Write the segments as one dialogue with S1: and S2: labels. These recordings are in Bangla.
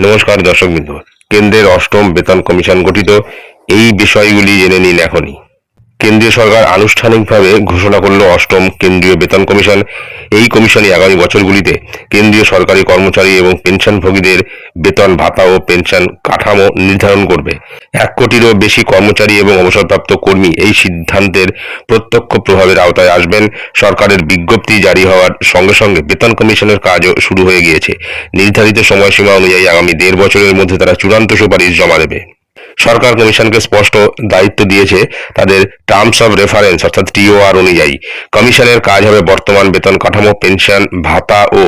S1: নমস্কার দর্শকবৃন্দ। কেন্দ্রের অষ্টম বেতন কমিশন গঠিত। এই বিষয়গুলি জেনে নিন এখনই। কেন্দ্রীয় সরকার আনুষ্ঠানিকভাবে ঘোষণা করল অষ্টম কেন্দ্রীয় বেতন কমিশন। এই কমিশনই আগামী বছরগুলিতে কেন্দ্রীয় সরকারি কর্মচারী এবং পেনশনভোগীদের বেতন, ভাতা ও পেনশন কাঠামো নির্ধারণ করবে। এক কোটিরও বেশি কর্মচারী এবং অবসরপ্রাপ্ত কর্মী এই সিদ্ধান্তের প্রত্যক্ষ প্রভাবের আওতায় আসবেন। সরকারের বিজ্ঞপ্তি জারি হওয়ার সঙ্গে সঙ্গে বেতন কমিশনের কাজও শুরু হয়ে গিয়েছে। নির্ধারিত সময়সীমা অনুযায়ী আগামী দেড় বছরের মধ্যে তারা চূড়ান্ত সুপারিশ জমা দেবে। সরকার কমিশনকে স্পষ্ট দায়িত্ব দিয়েছে তাদের টার্মস অব রেফারেন্স অর্থাৎ টিওআর অনুযায়ী। কমিশনের কাজ হবে বর্তমান বেতন কাঠামো, পেনশন, ভাতা ও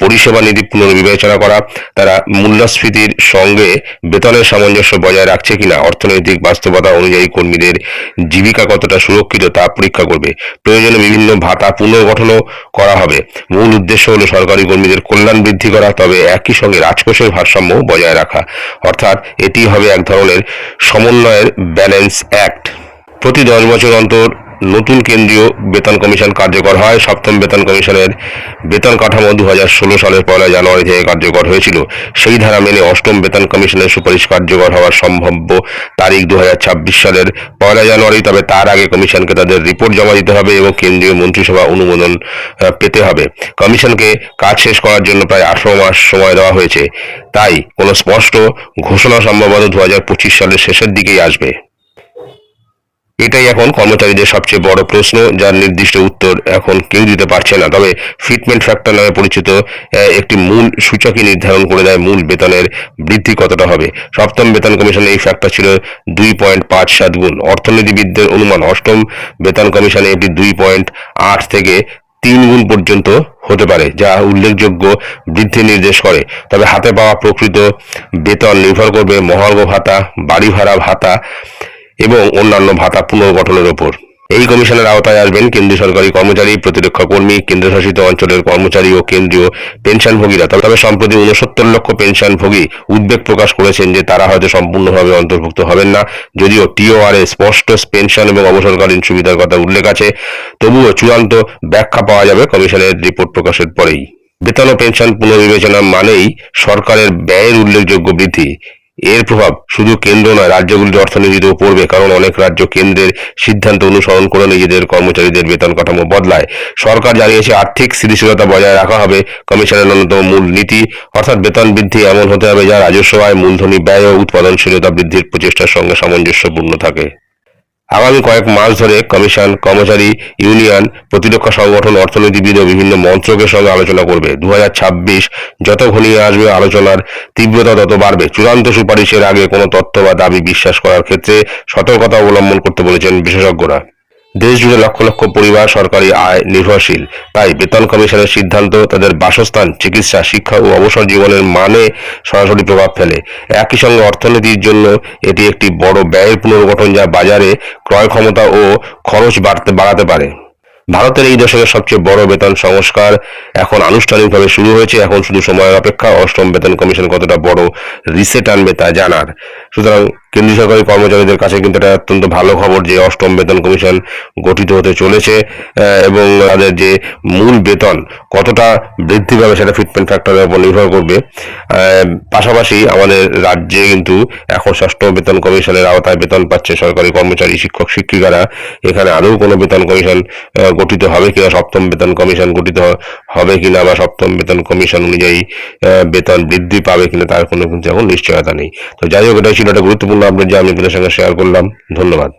S1: পরিষেবা নীতি পুনর্বিবেচনা করা। তারা মূল্যস্ফীতির সঙ্গে বেতনের সামঞ্জস্য বজায় রাখছে কিনা, অর্থনৈতিক বাস্তবতা অনুযায়ী কর্মীদের জীবিকা কতটা সুরক্ষিত তা পরীক্ষা করবে। প্রয়োজনে বিভিন্ন ভাতা পুনর্গঠনও করা হবে। মূল উদ্দেশ্য হলো সরকারি কর্মীদের কল্যাণ বৃদ্ধি করা, তবে একই সঙ্গে রাজকোষের ভারসাম্য বজায় রাখা। অর্থাৎ এটি হবে এক ধরনের সমন্বয়ের ব্যালেন্স অ্যাক্ট। প্রতি দশ বছর অন্তর নতুন কেন্দ্রীয় বেতন কমিশন কার্যকর হয়। সপ্তম বেতন কমিশনের বেতন কাঠামো দু সালের পয়লা জানুয়ারি থেকে কার্যকর হয়েছিল। সেই ধারা মেনে অষ্টম বেতন কমিশনের সুপারিশ কার্যকর হওয়ার সম্ভাব্য তারিখ দু হাজার ছাব্বিশ সালের পয়লা জানুয়ারি, তবে তার আগে কমিশনকে তাদের রিপোর্ট জমা দিতে হবে এবং কেন্দ্রীয় মন্ত্রিসভা অনুমোদন পেতে হবে। কমিশনকে কাজ শেষ করার জন্য প্রায় আঠারো মাস সময় দেওয়া হয়েছে। তাই কোনো স্পষ্ট ঘোষণা সম্ভবত দু হাজার পঁচিশ সালের শেষের দিকেই আসবে। এটাই এখন কর্মচারীদের সবচেয়ে বড় প্রশ্ন, যার নির্দিষ্ট উত্তর এখন কেউ দিতে পারছে না। তবে ফিটমেন্ট ফ্যাক্টর নামে পরিচিত একটি মূল সূচকই নির্ধারণ করে দেয় মূল বেতনের বৃদ্ধি কতটা হবে। সপ্তম বেতন কমিশনে এই ফ্যাক্টর ছিল দুই পয়েন্ট পাঁচ সাত গুণ। অর্থনীতিবিদদের অনুমান, অষ্টম বেতন কমিশনে এটি দুই পয়েন্ট আট থেকে তিন গুণ পর্যন্ত হতে পারে, যা উল্লেখযোগ্য বৃদ্ধি নির্দেশ করে। তবে হাতে পাওয়া প্রকৃত বেতন নির্ভর করবে মহার্ঘ ভাতা, বাড়ি ভাড়া ভাতা এবং অন্যান্য ভাতা পুনর্গঠনের ওপর। এই কমিশনের আওতায় আসবেন কেন্দ্রীয় সরকারি কর্মচারী, প্রতিরক্ষা কর্মী, কেন্দ্রশাসিত অঞ্চলের কর্মচারী ও কেন্দ্রীয় পেনশনভোগীরা। তবে সম্প্রতি উনসত্তর লক্ষ পেনশনভোগী উদ্বেগ প্রকাশ করেছেন যে তারা হয়তো সম্পূর্ণভাবে অন্তর্ভুক্ত হবেন না। যদিও টিওআর এ স্পষ্ট পেনশন এবং অবসরকালীন সুবিধার কথা উল্লেখ আছে, তবুও চূড়ান্ত ব্যাখ্যা পাওয়া যাবে কমিশনের রিপোর্ট প্রকাশের পরেই। বেতন ও পেনশন পুনর্বিবেচনা মানেই সরকারের ব্যয়ের উল্লেখযোগ্য বৃদ্ধি। এর প্রভাব শুধু কেন্দ্র নয় রাজ্যগুলির অর্থনীতিতেও পড়বে, কারণ অনেক রাজ্য কেন্দ্রের সিদ্ধান্ত অনুসরণ করে নিজেদের কর্মচারীদের বেতন কাঠামো বদলায়। সরকার জানিয়েছে, আর্থিক স্থিতিশীলতা বজায় রাখা হবে। কমিশনের অন্যতম মূল নীতি, অর্থাৎ বেতন বৃদ্ধি এমন হতে হবে যা রাজস্ব আয় মূলধনী ব্যয় ও উৎপাদনশীলতা বৃদ্ধির প্রচেষ্টার সঙ্গে সামঞ্জস্যপূর্ণ থাকে। আগামী কয়েক মাস ধরে কমিশন, কর্মচারী, ইউনিয়ন, প্রতিরক্ষা সংগঠন, অর্থনীতিবিদ ও বিভিন্ন মন্ত্রকের সঙ্গে আলোচনা করবে। দুহাজার ছাব্বিশ যত ঘনিয়ে আসবে আলোচনার তীব্রতা তত বাড়বে। চূড়ান্ত সুপারিশের আগে কোনো তথ্য বা দাবি বিশ্বাস করার ক্ষেত্রে সতর্কতা অবলম্বন করতে বলেছেন বিশেষজ্ঞরা। দেশ জুড়ে লক্ষ লক্ষ পরিবার সরকারি আয় নির্ভরশীল। তাই বেতন কমিশনের সিদ্ধান্ত তাদের বাসস্থান, চিকিৎসা, শিক্ষা ও অবসর জীবনের মানে সরাসরি প্রভাব ফেলে। একই সঙ্গে অর্থনীতির জন্য এটি একটি বড় ব্যয়ের পুনর্গঠন যা বাজারে ক্রয় ক্ষমতা ও খরচ বাড়তে, বাড়াতে পারে। ভারতের এই দশকের সবচেয়ে বড় বেতন সংস্কার এখন আনুষ্ঠানিকভাবে শুরু হয়েছে। এখন শুধু সময়ের অপেক্ষা অষ্টম বেতন কমিশন কতটা বড় রিসেট আনবে তা জানার। সুতরাং কেন্দ্রীয় সরকারি কর্মচারীদের কাছে কিন্তু এটা অত্যন্ত ভালো খবর যে অষ্টম বেতন কমিশন গঠিত হতে চলেছে এবং তাদের যে মূল বেতন কতটা বৃদ্ধি পাবে সেটা ফিটমেন্ট ফ্যাক্টরের উপর নির্ভর করবে। পাশাপাশি আমাদের রাজ্যে কিন্তু এখন ষষ্ঠ বেতন কমিশনের আওতায় বেতন পাচ্ছে সরকারি কর্মচারী, শিক্ষক, শিক্ষিকারা। এখানে আদৌ কোনো বেতন কমিশন গঠিত হবে কিনা, সপ্তম বেতন কমিশন গঠিত হবে কিনা বা সপ্তম বেতন কমিশন অনুযায়ী বেতন বৃদ্ধি পাবে কিনা তার কোনো কিন্তু এখন নিশ্চয়তা নেই। তো যাই হোক এটা ছিল একটা গুরুত্বপূর্ণ আপডেট যা আমি আপনাদের সঙ্গে শেয়ার করলাম ধন্যবাদ।